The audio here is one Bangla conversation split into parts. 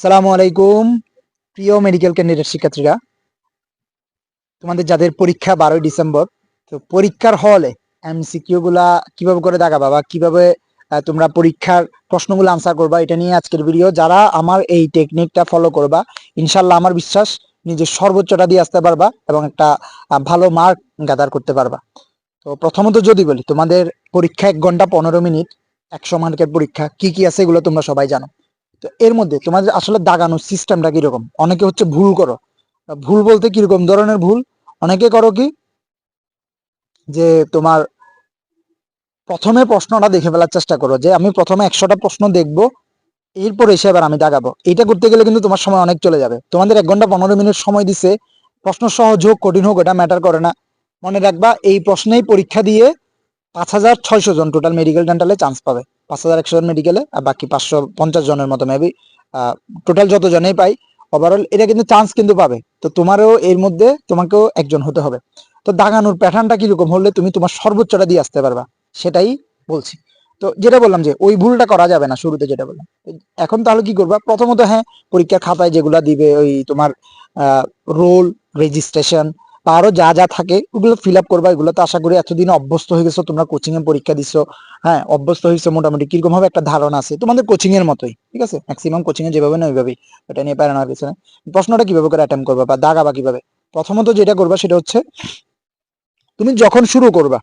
সালামু আলাইকুম, প্রিয় মেডিকেল ক্যান্ডিডেট শিক্ষার্থীরা। তোমাদের যাদের পরীক্ষা বারোই ডিসেম্বর, তো পরীক্ষার হলে এমসিকিউ গুলা কীভাবে করে দেখাবা বা কীভাবে তোমরা পরীক্ষার প্রশ্নগুলো আনসার করবা, এটা নিয়ে আজকের ভিডিও যারা আমার এই টেকনিকটা ফলো করবা ইনশাল্লাহ আমার বিশ্বাস নিজের সর্বোচ্চটা দিয়ে আসতে পারবা এবং একটা ভালো মার্ক গ্যাদার করতে পারবা। তো প্রথমত যদি বলি, তোমাদের পরীক্ষা এক ঘণ্টা পনেরো মিনিট, একশো মার্কের পরীক্ষা, কি কি আছে এগুলো তোমরা সবাই জানো। তো এর মধ্যে তোমাদের আসলে দাগানোর সিস্টেমটা কীরকম? অনেকে হচ্ছে ভুল করো। ভুল বলতে কীরকম ধরনের ভুল? অনেকে করো কি? যে তোমার প্রথমে প্রশ্নটা দেখে ফেলার চেষ্টা করো, যে আমি প্রথমে একশোটা প্রশ্ন দেখব, এরপর এসে আবার আমি দাগাবো। এটা করতে গেলে কিন্তু তোমার সময় অনেক চলে যাবে। তোমাদের এক ঘণ্টা পনেরো মিনিট সময় দিছে। প্রশ্ন সহজ হোক, কঠিন হোক, এটা ম্যাটার করে না। মনে রাখবা, এই প্রশ্নেই পরীক্ষা দিয়ে পাঁচ হাজার ছয়শো জন টোটাল মেডিকেল ডেন্টালে চান্স পাবে। পাঁচ হাজার একশো জন মেডিকেলে আর বাকি পাঁচশো পঞ্চাশ জনের মতো মেবি টোটাল যত জনেই পাই ওভারঅল এটা কিন্তু চান্স কিন্তু পাবে। তো তোমারও এর মধ্যে তোমাকেও একজন হতে হবে। তো দাগানোর প্যাটার্নটা কীরকম হলে তুমি তোমার সর্বোচ্চটা দিয়ে আসতে পারবা, সেটাই বলছি। তো যেটা বললাম যে ওই ভুলটা করা যাবে না শুরুতে যেটা বললাম। এখন তাহলে কি করবা? প্রথমত হ্যাঁ পরীক্ষার খাতায় যেগুলা দিবে ওই তোমার রোল রেজিস্ট্রেশন আরও যা যা থাকে, ওগুলো ফিল আপ করবা, এগুলো তো আশা করি এতদিন অভ্যস্ত হয়ে গেছো, তোমরা কোচিং এ পরীক্ষা দিছো হ্যাঁ অভ্যস্ত হয়েছে মোটামুটি, কীরকম ভাবে একটা ধারণা আছে? তোমাদের কোচিং এর মতোই, ঠিক আছে? ম্যাক্সিমাম কোচিং এ যেভাবে না ওইভাবেই, এটা নিয়ে প্যারানোর পিছনে প্রশ্নটা কীভাবে করে অ্যাটেম্প করবা বা দাগাবা কীভাবে? প্রথমত যেটা করবা সেটা হচ্ছে, তুমি যখন শুরু করবা,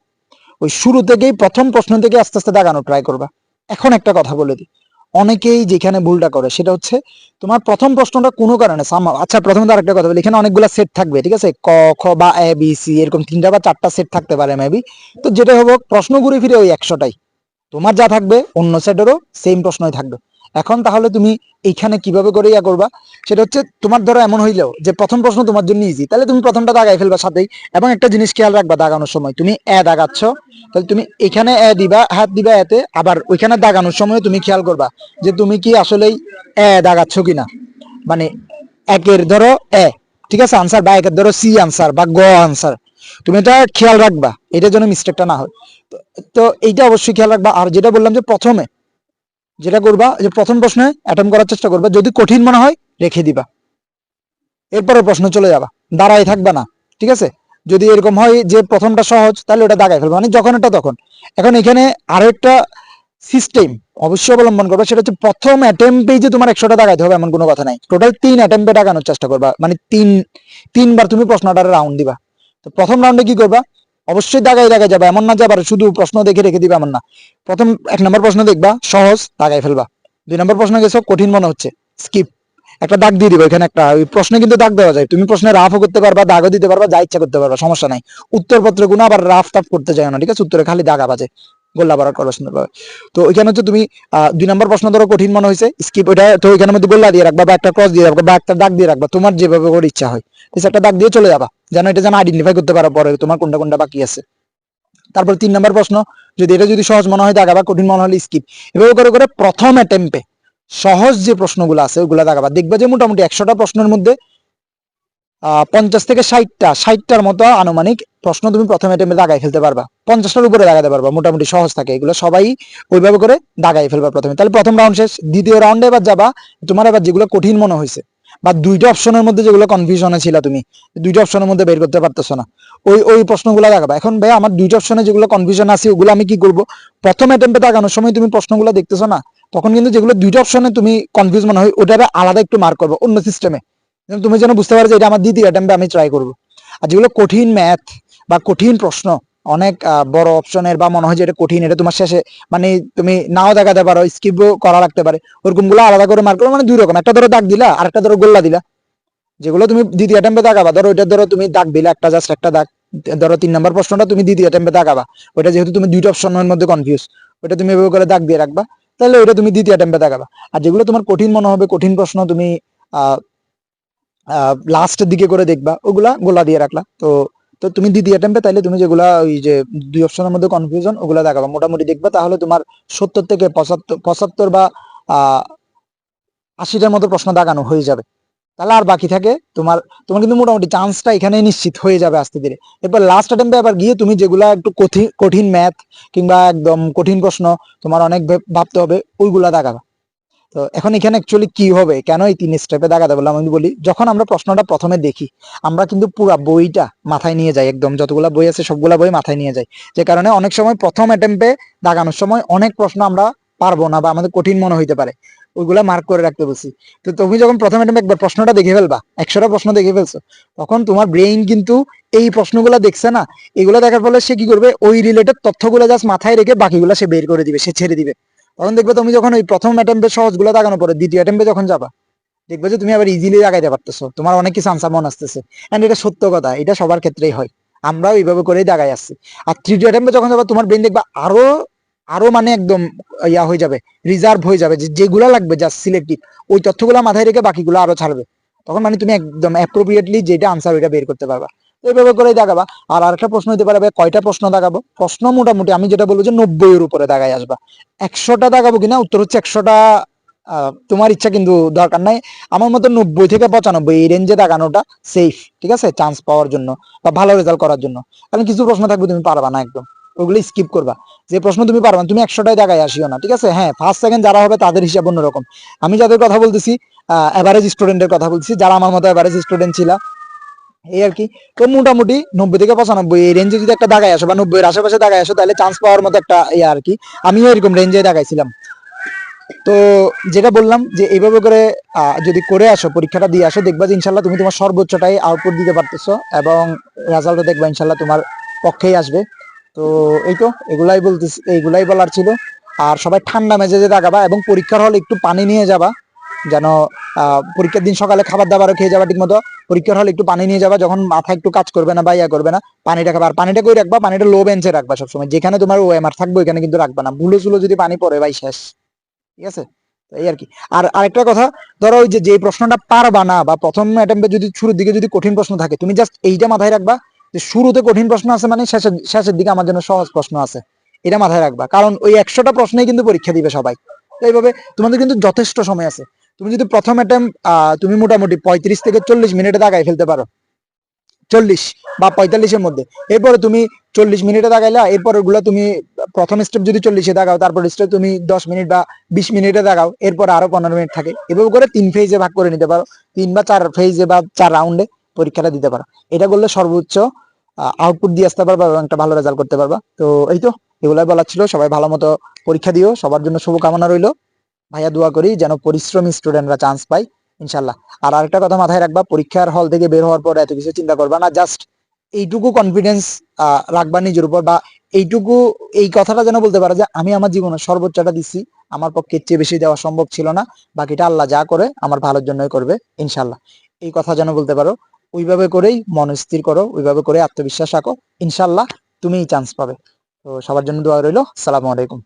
ওই শুরু থেকেই প্রথম প্রশ্ন থেকে আস্তে আস্তে দাগানো ট্রাই করবা। এখন একটা কথা বলে দিই অনেকেই যেখানে ভুলটা করে, সেটা হচ্ছে তোমার প্রথম প্রশ্নটা কোনো কারণে, সাম- আচ্ছা প্রথমে তো আরেকটা কথা বলি, এখানে অনেকগুলো সেট থাকবে, ঠিক আছে? ক, খ বা এ, বি, সি, এরকম তিনটা বা চারটা সেট থাকতে পারে মেবি তো যেটা হোক প্রশ্ন ঘুরে ফিরে ওই একশোটাই। তোমার যা থাকবে, অন্য সেটেরও সেম প্রশ্নই থাকবে। এখন তাহলে তুমি এইখানে কীভাবে করে ইয়া করবা? সেটা হচ্ছে তোমার ধরো এমন হইলেও যে প্রথম প্রশ্ন তোমার জন্য ইজি তাহলে তুমি প্রথমটা দাগাই ফেলবা সাথেই। এবং একটা জিনিস খেয়াল রাখবা দাগানোর সময়। তুমি এ দাগাচ্ছ, তাহলে তুমি এখানে এ দিবা, হাত দিবা এতে, আবার ওইখানে দাগানোর সময় তুমি খেয়াল করবা যে তুমি কি আসলেই এ দাগাচ্ছ কিনা। মানে একের ধরো এ, ঠিক আছে? আনসার বা একের ধরো সি আনসার বা গ আনসার তুমি এটা খেয়াল রাখবা, এটার জন্য মিস্টেকটা না হয়। তো এইটা অবশ্যই খেয়াল রাখবা। আর যেটা বললাম যে প্রথমে যেটা করবা, যে প্রথম প্রশ্নে অ্যাটেম্প করার চেষ্টা করবা, যদি কঠিন মনে হয়, রেখে দিবা। এরপরে প্রশ্ন চলে যাবা। দাঁড়াই থাকবা না, ঠিক আছে? যদি এরকম হয় যে প্রথমটা সহজ, তাহলে ওটা দাগাই ফেলবা। মানে যখন এটা তখন। এখন এখানে আরও একটা সিস্টেম অবশ্যই অবলম্বন করবে, সেটা হচ্ছে প্রথম অ্যাটেম্পেই যে তোমার একশোটা দাগাইতে হবে, এমন কোনো কথা নাই। টোটাল তিন অ্যাটেম্পে দাগানোর চেষ্টা করবা। মানে তিন, তিনবার তুমি প্রশ্নটার রাউন্ড দিবা। তো প্রথম রাউন্ডে কি করবা? অবশ্যই দাগাই দাগাই যাবা, এমন না যে আবার শুধু প্রশ্ন দেখে রেখে দিবা, এমন না। প্রথম এক নম্বর প্রশ্ন দেখবা, সহজ দাগাই ফেলবা। দুই নম্বর প্রশ্ন গেছো, কঠিন মনে হচ্ছে স্কিপ একটা দাগ দিয়ে দিবে এখানে একটা, ওই প্রশ্নে কিন্তু দাগ দেওয়া যায়। তুমি প্রশ্নে রাফও করতে পারবা, দাগও দিতে পারবা, যা ইচ্ছা করতে পারবা, সমস্যা নাই। উত্তরপত্র গুনা আবার রাফ টাফ করতে যায় না, ঠিক আছে? উত্তরে খালি দাগ বাজে গোল্লা বাড়ার করবা সুন্দরভাবে তো ওইখানে হচ্ছে তুমি দুই নম্বর প্রশ্ন ধরো কঠিন মনে হয়েছে স্কিপ ওইটা তো ওইখানের মধ্যে গোল্লা দিয়ে রাখবা বা একটা ক্রস দিয়ে রাখবা বা একটা দাগ দিয়ে রাখবা, তোমার যেভাবে করে ইচ্ছা হয়। ঠিক একটা দাগ দিয়ে চলে যাবা, যেন এটা যেন আইডেন্টিফাই করতে পারো পরে তোমার কোনটা কোনটা বাকি আছে। তারপর তিন নম্বর প্রশ্ন, যদি এটা যদি সহজ মনে হয় দাগা বা কঠিন মনে হলে স্কিপ এভাবে করে করে প্রথম অ্যাটেম্পে সহজ যে প্রশ্নগুলো আছে, ওগুলা দাগাবা। দেখবা যে মোটামুটি একশোটা প্রশ্নের মধ্যে পঞ্চাশ থেকে ষাটটা, ষাটটার মতো আনুমানিক প্রশ্ন তুমি প্রথম অ্যাটেম্পে দাগাই ফেলতে পারবা। পঞ্চাশটার উপরে দাগাতে পারবা, মোটামুটি সহজ থাকে। এগুলো সবাই ওইভাবে করে দাগাই ফেলবা প্রথমে। তাহলে প্রথম রাউন্ড শেষ। দ্বিতীয় রাউন্ডে এবার যাবা, তোমার এবার যেগুলো কঠিন মনে হয়েছে, বা দুইটা অপশনের মধ্যে যেগুলো কনফিউশনে ছিল তুমি, দুইটা অপশনের মধ্যে বের করতে পারতেছো না। ওই ওই প্রশ্নগুলো দেখাবা এখন ভাই, আমার দুইটা অপশনে যেগুলো কনফিউশন আছে, ওগুলো আমি কি করব? প্রথম অ্যাটেম্পে দাগানোর সময় তুমি প্রশ্নগুলো দেখতেছো না, তখন কিন্তু যেগুলো দুইটা অপশনে তুমি কনফিউজ মনে হয় ওটা আলাদা একটু মার্ক করব, অন্য সিস্টেমে তুমি যেন বুঝতে পারো যে এটা আমার দ্বিতীয় অ্যাটেম্পে আমি ট্রাই করব। আর যেগুলো কঠিন ম্যাথ বা কঠিন প্রশ্ন, অনেক বড় অপশনের বা মনে হয় যে এটা কঠিন, এটা তোমার শেষে মানে তুমি নাও দেখাতে পারো স্কিপও করা লাগতে পারে। ওরকমগুলো আলাদা করে মার্ক করো মানে দুই রকম। একটা ধরো দাগ দিলা, আর একটা ধরো গোল্লা দিলা। যেগুলো তুমি দ্বিতীয় অ্যাটেম্পে দাগাবা ধরো ওইটা ধরো তুমি দাগ দিলা, একটা জাস্ট একটা দাগ। ধরো তিন নম্বর প্রশ্নটা তুমি দ্বিতীয় অ্যাটেম্পে দাগাবা ওইটা যেহেতু তুমি দুইটা অপশনের মধ্যে কনফিউজ ওইটা তুমি এভাবে করে দাগ দিয়ে রাখবা। তাহলে ওইটা তুমি দ্বিতীয় অ্যাটেম্পে দাগাবা আর যেগুলো তোমার কঠিন মনে হবে, কঠিন প্রশ্ন তুমি লাস্টের দিকে করে দেখবা। ওগুলা গোলা দিয়ে রাখলা। তো তো তুমি দ্বিতীয় অ্যাটেম্পে তাইলে তুমি যেগুলা ওই যে দুই অপশনের মধ্যে কনফিউশন ওগুলা দেখাবা। মোটামুটি দেখবা তাহলে তোমার সত্তর থেকে পঁচাত্তর পঁচাত্তর বা আশিটার মতো প্রশ্ন দাগানো হয়ে যাবে। তাহলে আর বাকি থাকে তোমার তোমার কিন্তু মোটামুটি চান্সটা এখানে নিশ্চিত হয়ে যাবে আস্তে ধীরে। এরপর লাস্ট অ্যাটেম্পে আবার গিয়ে তুমি যেগুলা একটু কঠিন কঠিন ম্যাথ কিংবা একদম কঠিন প্রশ্ন তোমার অনেক ভাবতে হবে, ওইগুলা দাগাবা তো এখন এখানে অ্যাকচুয়ালি কি হবে? কেন এই তিন স্টেপে দাগাতে বললাম? আমি বলি, যখন আমরা প্রশ্নটা প্রথমে দেখি, আমরা কিন্তু পুরো বইটা মাথায় নিয়ে যাই একদম। যতগুলা বই আছে, সবগুলা বই মাথায় নিয়ে যাই। যে কারণে অনেক সময় প্রথম অ্যাটেম্পে দাগানোর সময় অনেক প্রশ্ন আমরা পারব না বা আমাদের কঠিন মনে হইতে পারে। ওইগুলা মার্ক করে রাখতে বলছি। তো তুমি যখন প্রথম অ্যাটেম্পে একবার প্রশ্নটা দেখে ফেলবা, একশোটা প্রশ্ন দেখে ফেলছো, তখন তোমার ব্রেইন কিন্তু এই প্রশ্নগুলো দেখছে না। এগুলো দেখার ফলে সে কি করবে? ওই রিলেটেড তথ্যগুলো জাস্ট মাথায় রেখে বাকিগুলো সে বের করে দিবে, সে ছেড়ে দিবে। তখন দেখবে তুমি যখন ওই প্রথম অ্যাটেম্পে সহজগুলো দাগানোর পরে দ্বিতীয় অ্যাটেম্পে যখন যাবা, দেখবে যে তুমি আবার ইজিলি লাগাইতে পারতেছো। তোমার অনেক কিছু আনসার মনে আসতেছে। এন্ড এটা সত্য কথা, এটা সবার ক্ষেত্রেই হয়। আমরাও এইভাবে করেই দাগাই আসছি। আর তৃতীয় অ্যাটেম্পে যখন যাবা, তোমার ব্রেন দেখবা আরও আরও মানে একদম ইয়া হয়ে যাবে রিজার্ভ হয়ে যাবে। যে যেগুলা লাগবে জাস্ট সিলেক্টিভ ওই তথ্যগুলো মাথায় রেখে বাকিগুলো আরও ছাড়বে। তখন মানে তুমি একদম অ্যাপ্রোপ্রিয়েটলি যেটা আনসার ওইটা বের করতে পারবা। এইভাবে করেই দাগাবা আর আরেকটা প্রশ্ন হতে পারে কয়টা প্রশ্ন দাগাবো প্রশ্ন মোটামুটি আমি যেটা বলব যে নব্বই এর উপরে দাগাই আসবা। একশোটা দাগাবো কিনা? উত্তর হচ্ছে একশোটা তোমার ইচ্ছা কিন্তু দরকার নাই। আমার মতো নব্বই থেকে পঁচানব্বই, এই রেঞ্জে দাগানোটা সেফ ঠিক আছে? চান্স পাওয়ার জন্য বা ভালো রেজাল্ট করার জন্য। কারণ কিছু প্রশ্ন থাকবে তুমি পারবা না একদম। ওগুলো স্কিপ করবা। যে প্রশ্ন তুমি পারবা তুমি একশোটাই দাগায় আসিও না, ঠিক আছে? হ্যাঁ ফার্স্ট সেকেন্ড যারা হবে তাদের হিসাব অন্যরকম। আমি যাদের কথা বলতেছি অ্যাভারেজ স্টুডেন্টের কথা বলতেছি, যারা আমার মতো অ্যাভারেজ স্টুডেন্ট ছিল এই আর কি। তো মোটামুটি নব্বই থেকে পঁচানব্বই, এই রেঞ্জে যদি একটা দাগায় আসো বা নব্বই এর আশেপাশে দাগায় আসো, তাহলে চান্স পাওয়ার মতো একটা ইয়ে আর কি। আমিও এরকম রেঞ্জে দাগাইছিলাম। তো যেটা বললাম যে এইভাবে করে যদি করে আসো, পরীক্ষাটা দিয়ে আসো, দেখবা যে ইনশাল্লাহ তুমি তোমার সর্বোচ্চটাই আউটপুট দিতে পারতেছো এবং রেজাল্টও দেখবা ইনশাল্লাহ তোমার পক্ষেই আসবে। তো এই তো, এগুলাই বলতেছি এইগুলাই বলার ছিল। আর সবাই ঠান্ডা মেজাজে দাগাবা এবং পরীক্ষার হলে একটু পানি নিয়ে যাবা। যেন পরীক্ষার দিন সকালে খাবার দাবারও খেয়ে যাবা ঠিক মতো পরীক্ষার হলে একটু পানি নিয়ে যাবা, যখন মাথা একটু কাজ করবে না বা ইয়া করবে না, পানিটা খাবা। আর পানিটা করে রাখবা? পানিটা লো বেঞ্চে রাখবা সবসময়। যেখানে তোমার ওএমআর থাকবে, ওইখানে কিন্তু রাখবা না। ভুলো চুলো যদি পানি পড়ে, ভাই, শেষ। ঠিক আছে? এই আর কি। আর আরেকটা কথা, ধরো ওই যে প্রশ্নটা পারবা না বা প্রথম অ্যাটেম্পে যদি শুরুর দিকে যদি কঠিন প্রশ্ন থাকে, তুমি জাস্ট এইটা মাথায় রাখবা যে, শুরুতে কঠিন প্রশ্ন আছে মানে শেষের শেষের দিকে আমার জন্য সহজ প্রশ্ন আছে। এটা মাথায় রাখবা। কারণ ওই একশোটা প্রশ্নেই কিন্তু পরীক্ষা দিবে সবাই। এইভাবে তোমাদের কিন্তু যথেষ্ট সময় আছে। তুমি যদি প্রথম অ্যাটেম্প তুমি মোটামুটি পঁয়ত্রিশ থেকে চল্লিশ মিনিটে দাগাই ফেলতে পারো। চল্লিশ বা পঁয়তাল্লিশের মধ্যে। এরপরে তুমি চল্লিশ মিনিটে দাগাইলা এরপর ওগুলো তুমি প্রথম স্টেপ যদি চল্লিশে দাগাও তারপর স্টেপ তুমি দশ মিনিট বা বিশ মিনিটে দাগাও, এরপর আরও পনেরো মিনিট থাকে। এভাবে করে তিন ফেজে ভাগ করে নিতে পারো। তিন বা চার ফেজে বা চার রাউন্ডে পরীক্ষাটা দিতে পারো। এটা করলে সর্বোচ্চ আউটপুট দিয়ে আসতে পারবা এবং একটা ভালো রেজাল্ট করতে পারবা। তো এই তো, এগুলাই বলার ছিল। সবাই ভালো মতো পরীক্ষা দিও। সবার জন্য শুভকামনা রইল। ভাইয়া দোয়া করি যেন পরিশ্রমী স্টুডেন্টরা চান্স পায় ইনশাল্লাহ আর আরেকটা কথা মাথায় রাখবা, পরীক্ষার হল থেকে বের হওয়ার পর এত কিছু চিন্তা করবা না জাস্ট এইটুকু কনফিডেন্স রাখবা নিজের উপর বা এইটুকু, এই কথাটা যেন বলতে পারো যে আমি আমার জীবনে সর্বোচ্চটা দিচ্ছি আমার পক্ষে চেয়ে বেশি দেওয়া সম্ভব ছিল না, বাকিটা আল্লাহ যা করে আমার ভালোর জন্যই করবে ইনশাল্লাহ এই কথা যেন বলতে পারো, ওইভাবে করেই মন স্থির করো, ওইভাবে করে আত্মবিশ্বাস রাখো ইনশাল্লাহ তুমিই চান্স পাবে। তো সবার জন্য দোয়া রইল সালামু আলাইকুম।